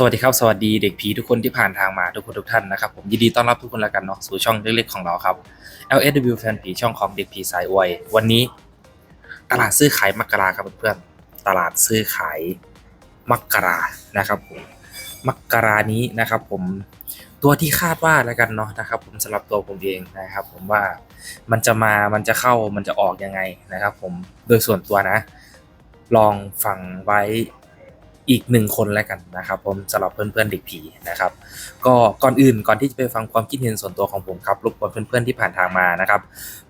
สวัสดีครับ สวัสดีเด็กผีทุกคนที่ผ่านทางมาทุกคนทุกท่านนะครับผมยินดีต้อนรับทุกคนแล้วกันเนาะสู่ช่องเล็กๆของเราครับ LSW แฟนผีช่องของเด็กผีสายอวยวันนี้ ตลาดซื้อขายมักราครับเพื่อนตลาดซื้อขายมักรานะครับผมมักกรานี้นะครับ ผมตัวที่คาดว่าแล้วกันเนาะนะครับ ผมสำหรับตัวผมเองนะครับ ผมว่ามันจะมามันจะเข้ามันจะออกยังไงนะครับ ผมโดยส่วนตัวนะ ลองฟังไว้ อีกหนึ่งคนแล้วกันนะครับผมสำหรับเพื่อนๆเด็กผีนะครับ ก็ก่อนอื่นก่อนที่จะไปฟังความคิดเห็นส่วนตัวของผมครับรบกวนเพื่อนๆที่ผ่านทางมานะครับ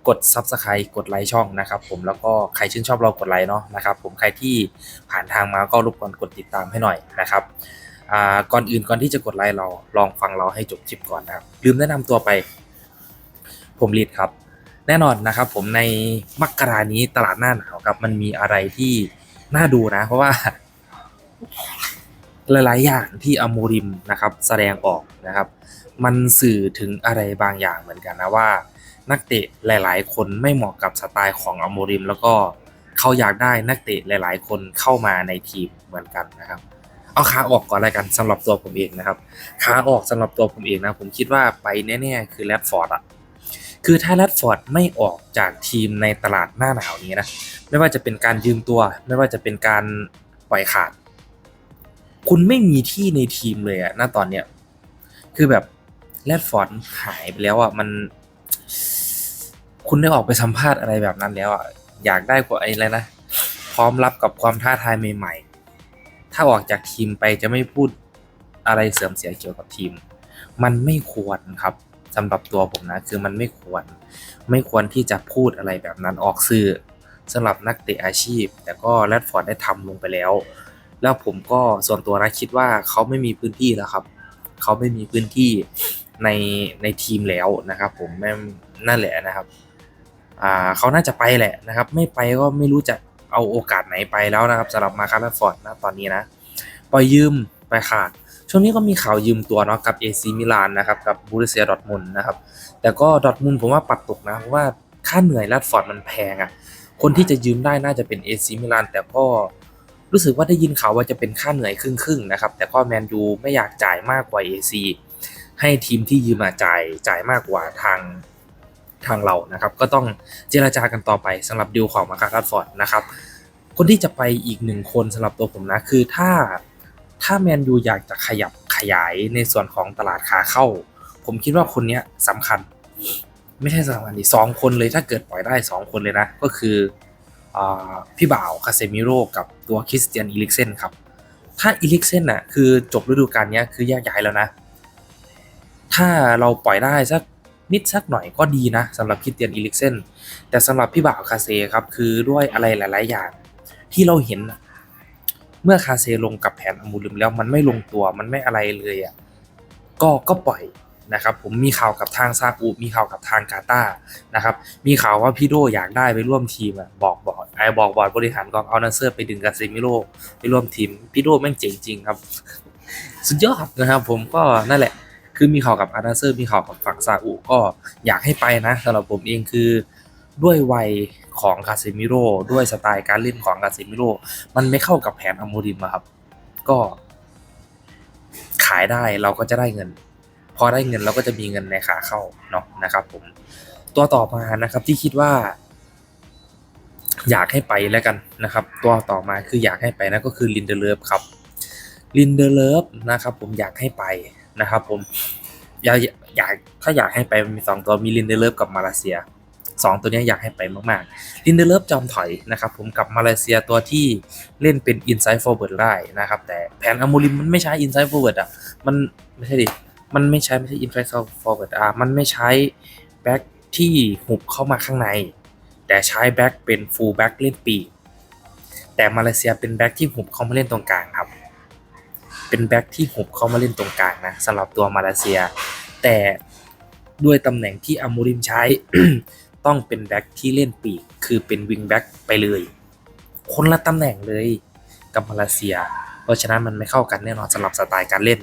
กด Subscribe กดไลค์ช่องนะครับผมแล้วก็ใครชื่นชอบเรากดไลค์เนาะนะครับผมใครที่ผ่านทางมาก็รบกวนกดติดตามให้หน่อยนะครับอ่าก่อนอื่นก่อนที่จะกดไลค์เราลองฟังเราให้จบคลิปก่อนนะครับลืมแนะนำตัวไป ผมลีดครับ แน่นอนนะครับ ผมในมกรานี้ตลาดหน้าหนาวครับมันมีอะไรที่น่าดูนะ เพราะว่า หลายๆ อย่างที่อโมริมนะครับแสดงออกนะครับ มันสื่อถึงอะไรบางอย่างเหมือนกันนะว่า นักเตะหลาย ๆ คนไม่เหมาะกับสไตล์ของอโมริม แล้วก็เขาอยากได้นักเตะหลาย ๆ คนเข้ามาในทีมเหมือนกันนะครับ เอาขาออกก่อนอะไรกันสำหรับตัวผมเองนะครับขาออกสำหรับตัวผมเองนะผมคิดว่าไปแน่ๆคือแรดฟอร์ดอะคือถ้าแรดฟอร์ดไม่ออกจากทีมในตลาดหน้าหนาวนี้นะไม่ว่าจะเป็นการยืมตัว ไม่ว่าจะเป็นการปล่อยขาด คุณไม่มีที่ในทีมเลยอะณตอนเนี้ย คือแบบแรดฟอร์ดหายไปแล้วอะมัน คุณได้ออกไปสัมภาษณ์อะไรแบบนั้นแล้วอะอยากได้กว่าไอ้อะไรนะ พร้อมรับกับความท้าทายใหม่ๆ ถ้าออกจากทีมไปจะไม่พูดอะไรเสื่อมเสียเกี่ยวกับทีม มันไม่ควรครับสำหรับตัวผมนะ คือมันไม่ควร ไม่ควรที่จะพูดอะไรแบบนั้นออกสื่อสำหรับนักเตะอาชีพ แต่ก็แรดฟอร์ดได้ทำลงไปแล้ว แล้วผมก็ส่วนตัวนะคิดว่าเขาไม่มีพื้นที่แล้วครับ เขาไม่มีพื้นที่ในในทีมแล้วนะครับ ผมแม่นั่นแหละนะครับอ่าเขาน่าจะไปแหละนะครับ ไม่ไปก็ไม่รู้จะเอาโอกาสไหนไปแล้วนะครับสำหรับมาคาร์ลฟอร์ดนะตอนนี้นะปล่อยยืมไปขาดช่วงนี้ก็มีข่าวยืมตัวเนาะกับเอซีมิลานนะครับกับบูริเซียดอทมุนนะครับ แต่ก็ดอทมุนผมว่าปัดตกนะเพราะว่าค่าเหนื่อยแรดฟอร์ดมันแพงอะ่ะคนที่จะยืมได้น่าจะเป็นเอซีมิลานแต่ก็ รู้สึกว่าได้ยินข่าวว่าจะเป็นค่าเหนื่อยครึ่งๆนะครับ แต่ก็แมนยูไม่อยากจ่ายมากกว่า AC ให้ทีมที่ยืมมาจ่ายจ่ายมากกว่าทางทางเรานะครับ ก็ต้องเจราจากันต่อไปสำหรับดีลของมาคาร์ฟอร์ดนะครับ คนที่จะไปอีกหนึ่งคนสำหรับตัวผมนะ คือถ้าถ้าแมนยูอยากจะขยับขยายในส่วนของตลาดขาเข้า ผมคิดว่าคนนี้สำคัญ ไม่ใช่สำคัญดิสองคนเลยถ้าเกิดปล่อยได้สองคนเลยนะ ก็คือ พี่บ่าวคาเซมิโร่กับตัวคริสเตียนอีลิกเซนครับ ถ้าอีลิกเซนน่ะคือจบฤดูกาลนี้คือแยกย้ายแล้วนะ ถ้าเราปล่อยได้สักนิดสักหน่อยก็ดีนะสำหรับคริสเตียนอีลิกเซนแต่สำหรับพี่บ่าวคาเซครับคือด้วยอะไรหลาย ๆ อย่าง ที่เราเห็น เมื่อคาเซลงกับแผนอมูลิมแล้วมันไม่ลงตัวมันไม่อะไรเลยอะก็ก็ปล่อย นะครับผมมีข่าวกับทางซาอุมีข่าวกับทางกาตาร์นะครับมีข่าวว่าพี่โดอยากได้ไปร่วมทีมอะบอกบอร์ดไอ้บอกบอร์ดบริหารกองเอานาเซอร์ไปดึงกาเซมิโร่ไปร่วมทีมพี่โดแม่งเจ๋งจริงครับ สุดยอดนะครับผมก็นั่นแหละ คือมีข่าวกับอาร์นาเซอร์มีข่าวกับฝั่งซาอุก็อยากให้ไปนะสำหรับผมเองคือด้วยวัยของคาเซมิโร่ด้วยสไตล์การเล่นของคาเซมิโร่มันไม่เข้ากับแผนอโมริมครับ ก็ขายได้เราก็จะได้เงิน พอได้เงินเราก็จะมีเงินในขาเข้าเนาะนะครับ ผมตัวต่อมานะครับที่คิดว่า อยากให้ไปแล้วกันนะครับ ตัวต่อมาคืออยากให้ไปนะก็คือลินเดเลฟครับลินเดเลฟนะครับ ผมอยากให้ไปนะครับ ผมอยากอยากถ้าอยากให้ไปมีสองตัวมีลินเดเลฟกับมาเลเซียสองตัวนี้อยากให้ไปมากๆลินเดเลฟจอมถอยนะครับ ผมกับมาเลเซียตัวที่เล่นเป็นอินไซ d ์ฟอร์เวิร์ดได้นะครับ แต่แผนอมูลิมมันไม่ใช้อินไซ d ์ฟอร์เวิร์ดอะมันไม่ใช่ดิ มันไม่ใช้ไม่ใช่ inside forward อะมันไม่ใช้แบ็กที่หุบเข้ามาข้างใน แต่ใช้แบ็กเป็น full back เล่นปีกแต่มาเลเซียเป็นแบ็กที่หุบเข้ามาเล่นตรงกลางครับ เป็นแบ็กที่หุบเข้ามาเล่นตรงกลางนะสำหรับตัวมาเลเซีย แต่ด้วยตำแหน่งที่อามูริมใช้ต้องเป็นแบ็กที่เล่นปีกคือเป็นวิงแบ็กไปเลย คนละตำแหน่งเลยกับมาเลเซีย เพราะฉะนั้นมันไม่เข้ากันแน่นอนสำหรับสไตล์การเล่น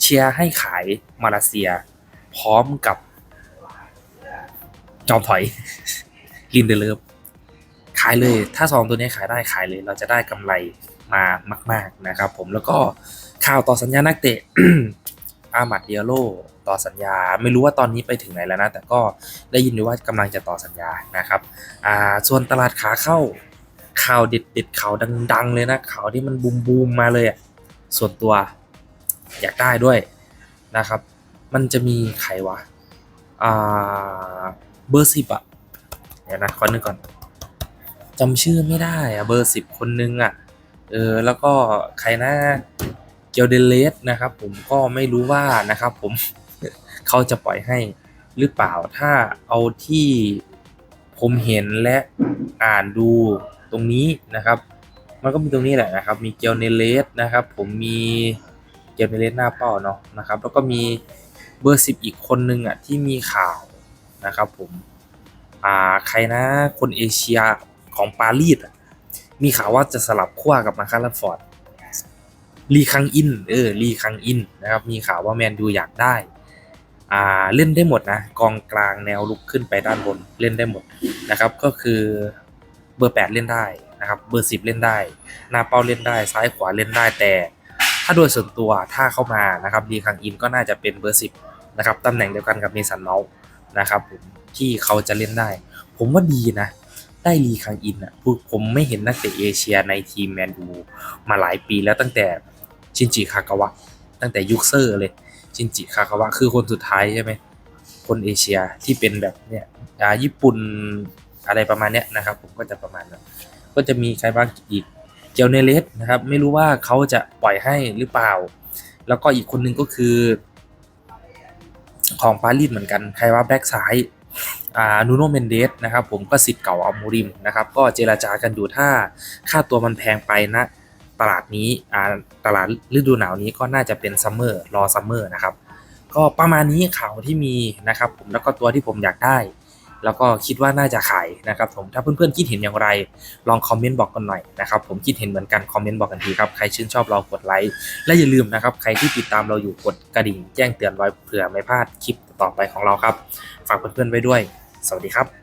เชียร์ให้ขายมาเลเซีย พร้อมกับ จอมถอยลินเดเลฟขายเลย ถ้าสองตัวนี้ขายได้ขายเลย เราจะได้กำไรมามาก ๆนะครับ ผมแล้วก็ข่าวต่อสัญญานักเตะอามัดเดียโลต่อสัญญาไม่รู้ว่าตอนนี้ไปถึงไหนแล้วนะ แต่ก็ได้ยินอยู่ว่ากำลังจะต่อสัญญานะครับอ่าส่วนตลาดขาเข้าข่าวเด็ดๆข่าวดัง ๆ เลยนะข่าวที่มันบูมบูมๆมาเลยอะส่วนตัว อยากได้ด้วยนะครับ มันจะมีใครวะอ่าเบอร์สิบอะเดี๋ยวนะขอนึกก่อนจำชื่อไม่ได้อะเบอร์สิบคนนึงอะเออแล้วก็ใครนะเกียวเดเลสนะครับผมก็ไม่รู้ว่านะครับผมเขาจะปล่อยให้หรือเปล่าถ้าเอาที่ผมเห็นและอ่านดูตรงนี้นะครับ มันก็มีตรงนี้แหละนะครับ มีเกียวเนเลสนะครับ ผมมี เกียวเนเลสหน้าเป้าเนาะนะครับ แล้วก็มีเบอร์สิบอีกคนนึงอะที่มีข่าวนะครับผมอ่าใครนะคนเอเชียของปารีสอะมีข่าวว่าจะสลับขั้วกับมาคาร์ฟอร์ดลีคังอินเออลีคังอินนะครับมีข่าวว่าแมนดูอยากได้อ่าเล่นได้หมดนะกองกลางแนวลุกขึ้นไปด้านบนเล่นได้หมดนะครับก็คือเบอร์ 8 เล่นได้นะครับเบอร์ 10 เล่นได้ หน้าเป้าเล่นได้ ซ้ายขวาเล่นได้แต่าโดยส่วนตัวถ้าเข้ามานะครับดีคังอินก็น่าจะเป็นเบอร์10นะครับตำแหน่งเดียวกันกับเมสันเมาส์นะครับผมที่เขาจะเล่นได้ ผมว่าดีนะ ได้ลีคังอินอะผมไม่เห็นนักเตะเอเชียในทีมแมนยูมาหลายปีแล้วตั้งแต่ชินจิคากาวะ ตั้งแต่ยุคเซอร์เลยชินจิคากาวะคือคนสุดท้ายใช่ไหมคนเอเชียที่เป็นแบบเนี้ยญี่ปุ่นอะไรประมาณเนี้ยนะครับ ผมก็จะประมาณนั้นก็จะมีใครบ้างอีก เจลเนเลสนะครับไม่รู้ว่าเขาจะปล่อยให้หรือเปล่า แล้วก็อีกคนหนึ่งก็คือ ของปารีสเหมือนกันใครว่าแบ็กซ้ายอ่านูโนเมนเดสนะครับผมก็สิทธิ์เก่าอัลโมริมนะครับก็เจราจากันอยู่ถ้าค่าตัวมันแพงไปนะตลาดนี้อ่าตลาดฤดูหนาวนี้ก็น่าจะเป็นซัมเมอร์รอซัมเมอร์นะครับก็ประมาณนี้ข่าวที่มีนะครับผมแล้วก็ตัวที่ผมอยากได้ แล้วก็คิดว่าน่าจะขายนะครับผมถ้าเพื่อนๆคิดเห็นอย่างไร ลองคอมเมนต์บอกกันหน่อยนะครับผมคิดเห็นเหมือนกันคอมเมนต์บอกกันทีครับใครชื่นชอบเรากดไลค์และอย่าลืมนะครับใครที่ติดตามเราอยู่กดกระดิ่งแจ้งเตือนไว้เผื่อไม่พลาดคลิปต่อไปของเราครับ ฝากเพื่อนๆไว้ด้วย สวัสดีครับ